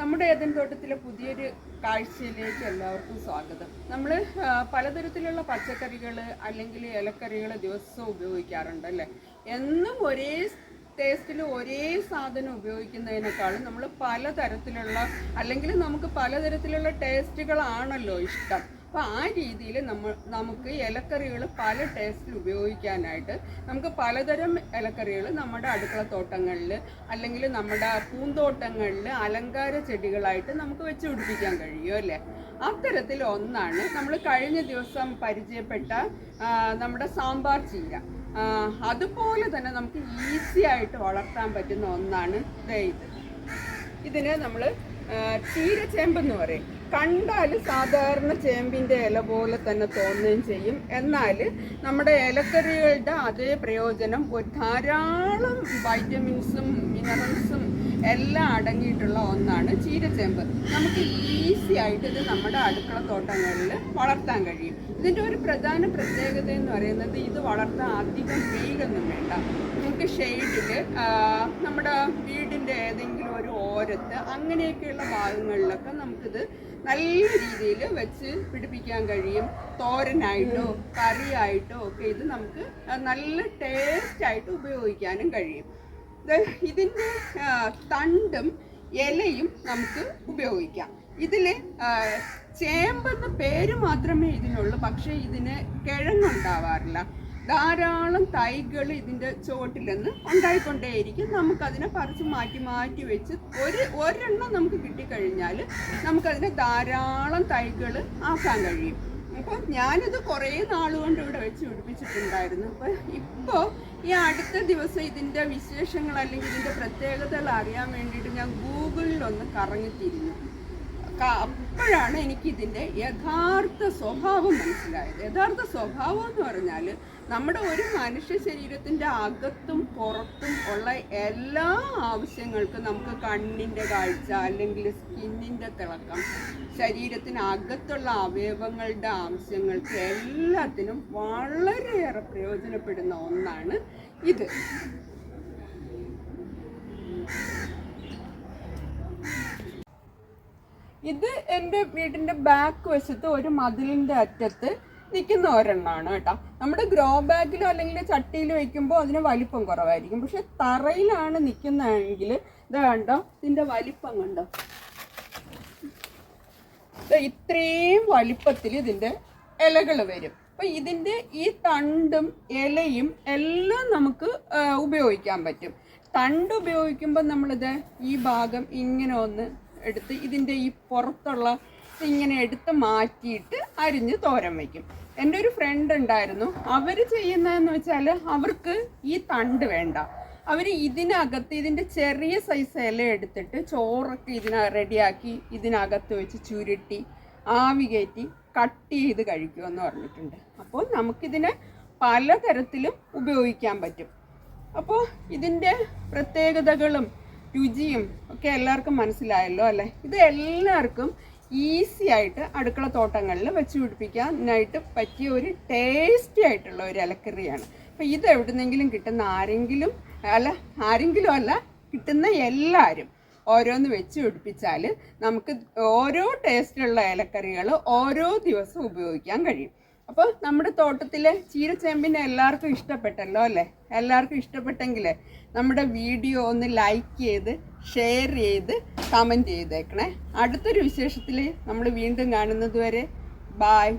നമ്മുടെ ഏതൻ തോട്ടത്തിലെ പുതിയൊരു കാഴ്ചയിലേക്ക് എല്ലാവർക്കും സ്വാഗതം. നമ്മൾ പലതരത്തിലുള്ള പച്ചക്കറികൾ അല്ലെങ്കിൽ ഇലക്കറികൾ ദിവസവും ഉപയോഗിക്കാറുണ്ട് അല്ലേ എന്നും ഒരേ ടേസ്റ്റിൽ ഒരേ സാധനം ഉപയോഗിക്കുന്നതിനേക്കാളും നമ്മൾ പലതരത്തിലുള്ള അല്ലെങ്കിൽ നമുക്ക് പലതരത്തിലുള്ള ടേസ്റ്റുകളാണല്ലോ ഇഷ്ടം. അപ്പോൾ ആ രീതിയിൽ നമ്മൾ നമുക്ക് ഇലക്കറികൾ പല ടേസ്റ്റിൽ ഉപയോഗിക്കാനായിട്ട് നമുക്ക് പലതരം ഇലക്കറികൾ നമ്മുടെ അടുക്കള തോട്ടങ്ങളിൽ അല്ലെങ്കിൽ നമ്മുടെ പൂന്തോട്ടങ്ങളിൽ അലങ്കാര ചെടികളായിട്ട് നമുക്ക് വെച്ച് പിടിപ്പിക്കാൻ കഴിയും അല്ലേ? അത്തരത്തിൽ ഒന്നാണ് നമ്മൾ കഴിഞ്ഞ ദിവസം പരിചയപ്പെട്ട നമ്മുടെ സാമ്പാർ ചീര. അതുപോലെ തന്നെ നമുക്ക് ഈസി ആയിട്ട് വളർത്താൻ പറ്റുന്ന ഒന്നാണ് ഇത്. ഇതിനെ നമ്മൾ ചീരച്ചേമ്പെന്ന് പറയും. കണ്ടാൽ സാധാരണ ചേമ്പിന്റെ ഇല പോലെ തന്നെ തോന്നുകയും ചെയ്യും. എന്നാൽ നമ്മുടെ ഇലക്കറികളുടെ അതേ പ്രയോജനം ധാരാളം വൈറ്റമിൻസും മിനറൽസും എല്ലാം അടങ്ങിയിട്ടുള്ള ഒന്നാണ് ചീരച്ചേമ്പ്. നമുക്ക് ഈസി ആയിട്ട് ഇത് നമ്മുടെ അടുക്കള തോട്ടങ്ങളിൽ വളർത്താൻ കഴിയും. ഇതിന്റെ ഒരു പ്രധാന പ്രത്യേകത എന്ന് പറയുന്നത് ഇത് വളർത്താൻ അധികം വെയിലൊന്നും വേണ്ട. നമുക്ക് ഷെയ്ഡിൽ നമ്മുടെ വീടിന്റെ ഏതെങ്കിലും ഒരു ഓരത്ത് അങ്ങനെയൊക്കെയുള്ള ഭാഗങ്ങളിലൊക്കെ നമുക്കിത് നല്ല രീതിയിൽ വെച്ച് പിടിപ്പിക്കാൻ കഴിയും. തോരനായിട്ടോ കറിയായിട്ടോ ഒക്കെ ഇത് നമുക്ക് നല്ല ടേസ്റ്റായിട്ട് ഉപയോഗിക്കാനും കഴിയും. ഇതിന്റെ തണ്ടും ഇലയും നമുക്ക് ഉപയോഗിക്കാം. ഇതിൽ ചേമ്പെന്ന പേര് മാത്രമേ ഇതിനുള്ളൂ. പക്ഷേ ഇതിന് കിഴങ്ങുണ്ടാവാറില്ല. ധാരാളം തൈകൾ ഇതിന്റെ ചുവട്ടിൽ നിന്ന് ഉണ്ടായിക്കൊണ്ടേയിരിക്കും. നമുക്കതിനെ പറിച്ച് മാറ്റി മാറ്റി വെച്ച് ഒരു ഒരെണ്ണം നമുക്ക് കിട്ടിക്കഴിഞ്ഞാൽ നമുക്കതിനെ ധാരാളം തൈകൾ ആക്കാൻ കഴിയും. അപ്പോൾ ഞാനിത് കുറേ നാളുകൊണ്ട് ഇവിടെ വെച്ച് പിടിപ്പിച്ചിട്ടുണ്ടായിരുന്നു. അപ്പം ഇപ്പോൾ ഈ അടുത്ത ദിവസം ഇതിന്റെ വിശേഷങ്ങൾ അല്ലെങ്കിൽ ഇതിന്റെ പ്രത്യേകതകൾ അറിയാൻ വേണ്ടിയിട്ട് ഞാൻ ഗൂഗിളിൽ ഒന്ന് കറങ്ങിത്തിരിഞ്ഞു. അപ്പോഴാണ് എനിക്ക് ഇതിന്റെ യഥാർത്ഥ സ്വഭാവം മനസ്സിലായത്. യഥാർത്ഥ സ്വഭാവം എന്ന് പറഞ്ഞാൽ നമ്മുടെ ഒരു മനുഷ്യ ശരീരത്തിന്റെ അകത്തും പുറത്തും ഉള്ള എല്ലാ ആവശ്യങ്ങൾക്കും നമുക്ക് കണ്ണിന്റെ കാഴ്ച അല്ലെങ്കിൽ സ്കിന്നിന്റെ തിളക്കം ശരീരത്തിന് അകത്തുള്ള അവയവങ്ങളുടെ ആവശ്യങ്ങൾക്ക് എല്ലാത്തിനും വളരെയേറെ പ്രയോജനപ്പെടുന്ന ഒന്നാണ് ഇത്. ഇത് എന്റെ വീടിന്റെ ബാക്ക് വശത്ത് ഒരു മതിലിന്റെ അറ്റത്ത് നിൽക്കുന്ന ഒരെണ്ണമാണ് കേട്ടോ. നമ്മുടെ ഗ്രോ ബാഗിലോ അല്ലെങ്കിൽ ചട്ടിയിൽ വെക്കുമ്പോൾ അതിന് വലിപ്പം കുറവായിരിക്കും. പക്ഷെ തറയിലാണ് നിൽക്കുന്നതെങ്കിൽ ഇത് കണ്ടോ? ഇതിന്റെ വലിപ്പം കണ്ടോ? ഇത്രയും വലിപ്പത്തിൽ ഇതിന്റെ ഇലകൾ വരും. അപ്പം ഇതിന്റെ ഈ തണ്ടും ഇലയും എല്ലാം നമുക്ക് ഉപയോഗിക്കാൻ പറ്റും. തണ്ട് ഉപയോഗിക്കുമ്പോൾ നമ്മളിത് ഈ ഭാഗം ഇങ്ങനെ ഒന്ന് എടുത്ത് ഇതിന്റെ ഈ പുറത്തുള്ള ഇങ്ങനെ എടുത്ത് മാറ്റിയിട്ട് അരിഞ്ഞ് തോരൻ വയ്ക്കും. എന്റെ ഒരു ഫ്രണ്ട് ഉണ്ടായിരുന്നു. അവർ ചെയ്യുന്നതെന്ന് വെച്ചാൽ അവർക്ക് ഈ തണ്ട് വേണ്ട. അവർ ഇതിനകത്ത് ഇതിന്റെ ചെറിയ സൈസ് ഇല എടുത്തിട്ട് ചോറൊക്കെ ഇതിന റെഡിയാക്കി ഇതിനകത്ത് വെച്ച് ചുരുട്ടി ആവി കയറ്റി കട്ട് ചെയ്ത് കഴിക്കുമെന്ന് പറഞ്ഞിട്ടുണ്ട്. അപ്പോൾ നമുക്കിതിനെ പലതരത്തിലും ഉപയോഗിക്കാൻ പറ്റും. അപ്പോൾ ഇതിന്റെ പ്രത്യേകതകളും രുചിയും ഒക്കെ എല്ലാവർക്കും മനസ്സിലായല്ലോ അല്ലേ? ഇത് എല്ലാവർക്കും ഈസി ആയിട്ട് അടുക്കള തോട്ടങ്ങളിൽ വെച്ച് പിടിപ്പിക്കാനായിട്ട് പറ്റിയ ഒരു ടേസ്റ്റി ആയിട്ടുള്ള ഒരു ഇലക്കറിയാണ്. അപ്പോൾ ഇത് എവിടുന്നെങ്കിലും കിട്ടുന്ന ആരെങ്കിലും അല്ല ആരെങ്കിലും അല്ല കിട്ടുന്ന എല്ലാവരും ഓരോന്ന് വെച്ച് പിടിപ്പിച്ചാൽ നമുക്ക് ഓരോ ടേസ്റ്റിലുള്ള ഇലക്കറികൾ ഓരോ ദിവസവും ഉപയോഗിക്കാൻ കഴിയും. അപ്പോൾ നമ്മുടെ തോട്ടത്തിലെ ചീരച്ചേമ്പിനെ എല്ലാവർക്കും ഇഷ്ടപ്പെട്ടല്ലോ അല്ലേ? എല്ലാവർക്കും ഇഷ്ടപ്പെട്ടെങ്കിൽ നമ്മുടെ വീഡിയോ ഒന്ന് ലൈക്ക് ചെയ്ത് ഷെയർ ചെയ്ത് കമന്റ് ചെയ്തേക്കണേ. അടുത്തൊരു വിശേഷത്തിൽ നമ്മൾ വീണ്ടും കാണുന്നത് വരെ ബായ്